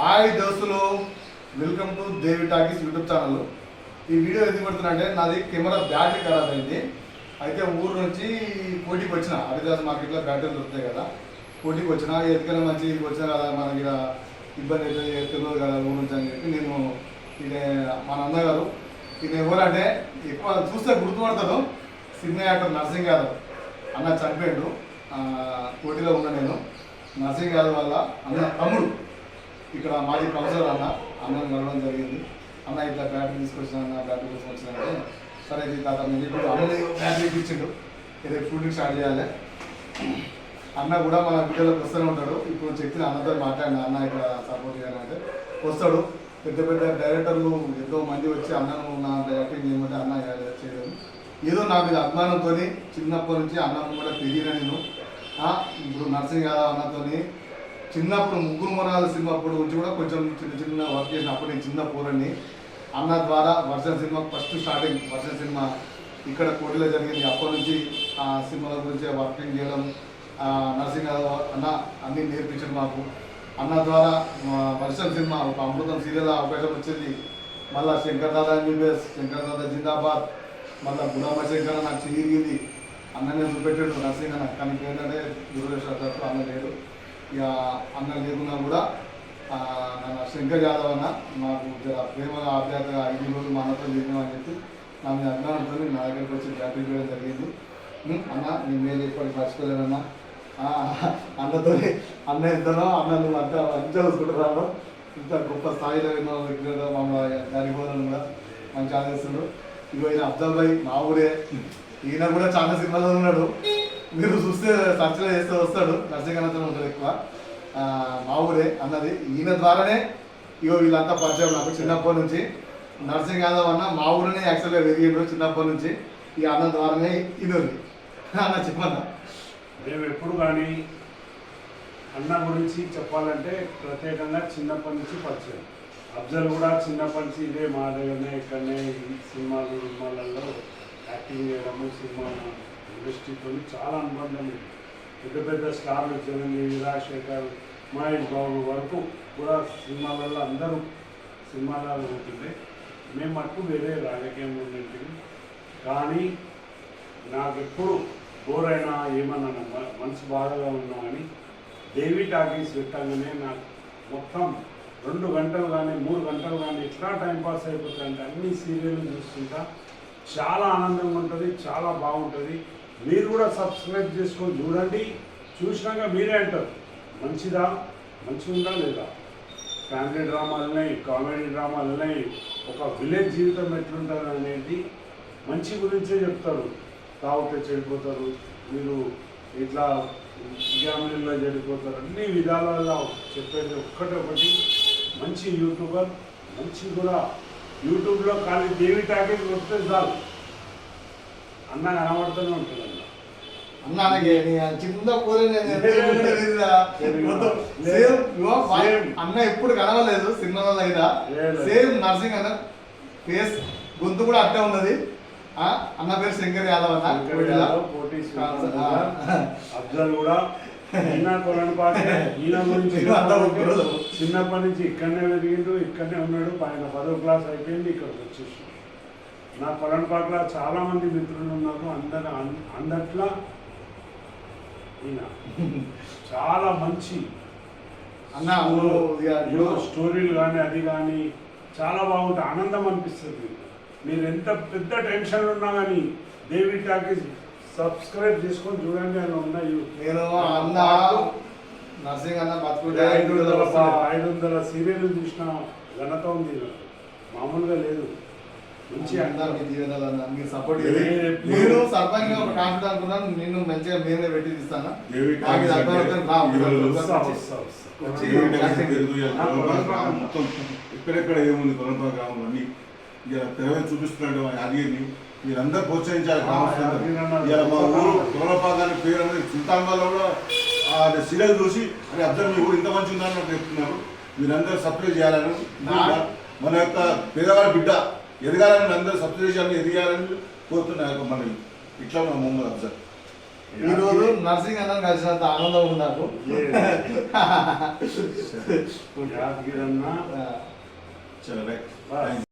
Hi దోస్తులు. Welcome to Devi talkies YouTube channel ఈ video ఎందుకు పెడుతున్నా అంటే నాది కెమెరా బ్యాటరీ ఖరాబ్ అయింది. అయితే ఊరు నుంచి పోటీకి వచ్చిన హరిదాస్ మార్కెట్లో బ్యాటరీలు దొరుకుతాయి కదా. పోటీకి వచ్చిన ఎత్తుకనే మంచి వచ్చిన వచ్చినా కదా మనకి ఇక్కడ ఇబ్బంది అయితే తెలియదు కదా ఊరు నుంచి అని చెప్పి నేను ఇది మా నాన్నగారు ఇది ఎవరంటే ఎక్కువ చూస్తే గుర్తుపడతాడు సినిమా యాక్టర్ నర్సింగ్ యాదవ్. అన్న చనిపోయాడు. పోటీలో ఉన్న నేను. నర్సింగ్ యాదవ్ వల్ల అన్న తమ్ముడు. ఇక్కడ మాజీ కౌన్సిలర్ అన్న అన్నం కలవడం జరిగింది. అన్న ఇట్లా బ్యాటరీ తీసుకొచ్చిన అన్న బ్యాటరీ కోసం వచ్చినంటే సరే ఇది తాత ఇప్పుడు అన్నని బ్యాటరీ ఇచ్చిండు రేపు షూటింగ్ స్టార్ట్ చేయాలి. అన్న కూడా మన వీడియోలోకి వస్తూనే ఉంటాడు. ఇప్పుడు చెప్పిన అన్నతో మాట్లాడిన అన్న ఇక్కడ సపోర్ట్ చేయాలంటే వస్తాడు. పెద్ద పెద్ద డైరెక్టర్లు ఎంతో మంది వచ్చి అన్నను నా డైరెక్టింగ్ చేయమంటే అన్న చేయలేదు ఏదో నా మీద అభిమానంతో చిన్నప్పటి నుంచి అన్నం కూడా పెరిగిన నేను. ఇప్పుడు నర్సింగ్ యాదవ్ అన్నతోని చిన్నప్పుడు ముగ్గురు మొరాల సినిమా అప్పుడు నుంచి కూడా కొంచెం చిన్న చిన్న వర్క్ చేసిన అప్పుడు నేను చిన్న పూరని అన్న ద్వారా Varsham cinema first starting Varsham cinema ఇక్కడ కోటిలో జరిగింది. అప్పటి నుంచి ఆ సినిమాల గురించి వర్కింగ్ చేయడం నరసింహ నర్సింగ్ అన్న అన్నీ నేర్పించడం మాకు. అన్న ద్వారా వర్షం సినిమా ఒక అమృతం సీరియల్ అవకాశం వచ్చింది. మళ్ళా శంకర్ దాదా ఎంబీబీఎస్ శంకర్ దాదా జిందాబాద్ మళ్ళా గులామ శంకర్ నాకు చిరిగింది అన్ననే చూపెట్టాడు నర్సింగ్ అన్న. కానీ ఏంటంటే దురదృష్టవశాత్తు అన్న లేడు. ఇక అన్న లేకున్నా కూడా ఆ, మన శంకర్ యాదవ్ అన్న నాకు ప్రేమగా ఆప్యాయతగా ఐదు రోజులు మా అన్నతో చేసినామని చెప్పి నా మీద అభిమానంతో నా దగ్గరికి వచ్చి బ్యాటరీ చేయడం జరిగింది. అన్న నేను మేలు ఇప్పటికి మర్చిపోలేనన్నా అన్నతో అన్న ఎంతనో అన్న నువ్వు అంత మంచిగా చూసుకుంటున్నాను ఇంత గొప్ప స్థాయిలో ఎన్నో వ్యక్తులు మమ్మల్ని దాని కూడా మంచి ఆదేశిస్తుండ్రు ఇగో ఈయన అబ్దాబాయ్ మా ఊరే. ఈయన కూడా చాలా సినిమాలో ఉన్నాడు. మీరు చూస్తే సర్చ్లో చేస్తే వస్తాడు నర్సింగన్నతో ఉంటాడు ఎక్కువ. మా ఊరే అన్నది. ఈయన ద్వారానే ఇగో వీళ్ళంతా పరిచయం నాకు చిన్నప్పటి నుంచి. నర్సింగ్ యాదవ్ అన్న మా ఊరినే యాక్చువల్గా పెరిగిండు చిన్నప్పటి నుంచి ఈ అన్న ద్వారానే ఇది ఉంది. అన్న చెప్పన్నా మేము ఎప్పుడు కానీ అన్న గురించి చెప్పాలంటే ప్రత్యేకంగా చిన్నప్పటి నుంచి పరిచయం. అబ్జర్వ్ కూడా చిన్నప్పటి నుంచి ఇదే మా దగ్గరనే ఇక్కడనే సినిమాలు సినిమాలలో యాక్టింగ్ చేయడము సినిమా దృష్టితో చాలా అనుబంధం ఉంది. పెద్ద పెద్ద స్టార్లు చిరంజీవి రాజశేఖర్ మహేష్ బాబు వరకు కూడా సినిమాలలో అందరూ సినిమాలలో ఉంటుంది మేము మటుకు వేరే రాజకీయం ఉన్నట్టు కానీ నాకు ఎప్పుడు బోరైనా ఏమన్నా మనసు బాధగా ఉన్నా అని దేవి టాకీస్ పెట్టగానే నాకు మొత్తం రెండు గంటలు కానీ మూడు గంటలు కానీ ఎట్లా టైంపాస్ అయిపోతుందంటే అన్ని సీరియల్ చూస్తుంటా. చాలా ఆనందంగా ఉంటుంది చాలా బాగుంటుంది. మీరు కూడా సబ్స్క్రైబ్ చేసుకొని చూడండి. చూసినాక మీరే అంటారు మంచిదా మంచిగా ఉందా లేదా? ఫ్యామిలీ డ్రామాలు ఉన్నాయి కామెడీ డ్రామాలు ఉన్నాయి ఒక విలేజ్ జీవితం ఎట్లుంటుంది అనేది మంచి గురించే చెప్తారు. తాగితే చెడిపోతారు మీరు ఇట్లా ఫ్యామిలీలో చెడిపోతారు అన్ని విధాలలో చెప్పేది ఒక్కటి ఒకటి. మంచి యూట్యూబర్ మంచి కూడా. యూట్యూబ్లో ఖాళీ దేవి టాకింగ్ వస్తే చాలు. అన్న కనబడుతూనే ఉంటుంది అన్న అన్న చిన్న ఎప్పుడు కనవలేదు సినిమాలో అయినా లేదు. సేమ్ నర్సింగ్ అన్న ఫేస్ గొంతు కూడా అట్టే ఉన్నది. ఆ, అన్న పేరు శంకర్ యాదవ్ అన్న. అఫ్జల్ కూడా. ఈయన కొలను పాటే ఈయన గురించి. చిన్నప్పటి నుంచి ఇక్కడనే పెరిగిండు ఇక్కడనే ఉన్నాడు. ఆయన పదో క్లాస్ అయిపోయింది ఇక్కడికి వచ్చేసి నా కొలన్పాకలో చాలా మంది మిత్రులు ఉన్నారు. అందరు అందట్లా ఈయన. చాలా మంచి అన్న స్టోరీలు కానీ అది కానీ చాలా బాగుంటాయి ఆనందం అనిపిస్తుంది. మీరు ఎంత పెద్ద టెన్షన్ ఉన్నా కానీ దేవి టాకీస్ సబ్స్క్రైబ్ చేసుకొని చూడండి అని ఉన్నాయి నేను అన్న నర్సింగ్ అన్న బతుకుంటే ఐదు వందల ప- ఐదు వందల సీరియల్ చూసిన ఘనత ఉంది. మామూలుగా లేదు. మంచి అందరూ మీ దీవెనలు అన్న మీరు సపోర్ట్ నేను సర్పంచ్ ఒక కాన్ఫిడెంట్ అనుకున్నాను నేను మంచిగా మేమే పెట్టి ఇస్తాను నాకు ఇది అర్థమవుతుంది మొత్తం ఎక్కడెక్కడ ఏముంది కొలంపాక గ్రామంలో? అన్ని ఇక తెర చూపిస్తున్నాడు యాదగిరిని మీరందరూ ప్రోత్సహించాలి ఇవాళ మా ఊరు పేరు అనేది సుల్తాన్ వాళ్ళ కూడా ఆ సీరియల్ చూసి అరే అర్థం మీ ఊరు ఇంత మంచి ఉందని చెప్తున్నారు. మీరందరూ సబ్స్క్రైబ్ చేయాలని మన యొక్క పేదవాళ్ళ బిడ్డ ఎదగాలని అందరూ చేయాలని ఎదగాలని కోరుతున్నా యొక్క మన ఇట్లా మా మొహమ్మద్ అఫ్జల్ ఈ రోజు నర్సింగ్ అన్న కలిసినంత ఆనందం ఆ, చలో.